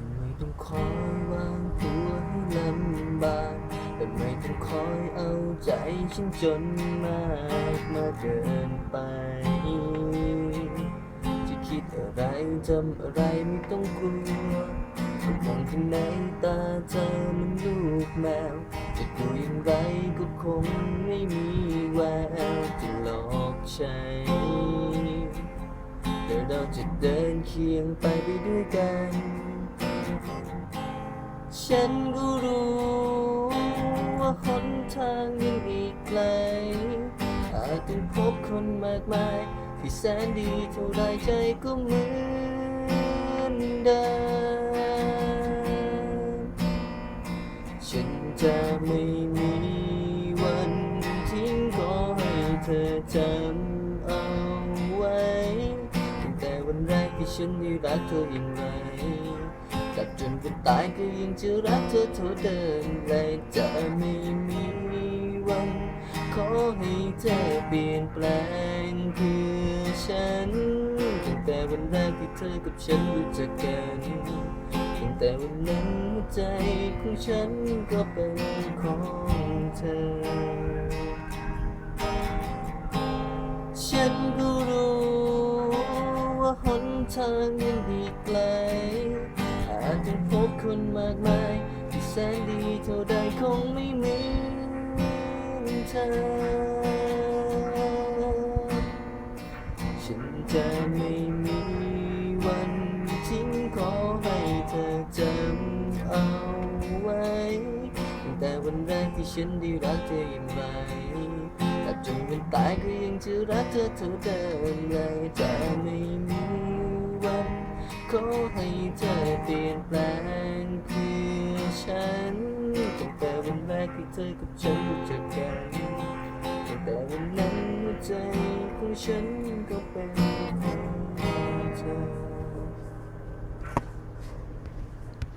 ฉันไม่ต้องคอยวางตัวให้ลำบากแต่ไม่ต้องคอยเอาใจฉันจนมากมาเกินไป จะคิดอะไรทำอะไรไม่ต้องกลัวก็มองข้างในตาเธอมันลูกแมว จะดูอย่างไรก็คงไม่มีแววจะหลอกใช้แต่เราจะเดินเคียงไปไปด้วยกัน ฉันก็รู้ว่าหนทางยังอีกไกลอาจต้องพบคนมากมายที่แสนดีเท่าไรใจก็เหมือนเดิมฉันจะไม่มีวันทิ้งขอให้เธอจำเอาไว้ ตั้งแต่วันแรกที่ฉันได้รักเธออย่างไรัดจนวันตายก็ยังจะรักเธอเท่าเดิมและจะไม่มีวัน ขอให้เธอเปลี่ยนแปลงคือฉัน ตั้งแต่วันแรกที่เธอกับฉันรู้จักกันตั้งแต่วันนั้นใจของฉันก็เป็นของเธอ ฉันก็รู้ว่าหนทางยังอีกไกล อาจจะพบคนมากมายที่แสนดีเท่าใดคงไม่เหมือนเธอ ฉันจะไม่มีวันทิ้งขอให้เธอจำเอาไว้ตั้งแต่วันแรกที่ฉันได้รักเธอย่างไรแต่จนวันตายก็ยังจะรักเธอเท่าเดิมเลยจะไม่มีวัน ขอให้เธอเปลี่ยนแปลงเพื่อฉันตั้งแต่วันแรกที่เธอกับฉันรู้จักกันตั้งแต่วันนั้นหัวใจของฉัน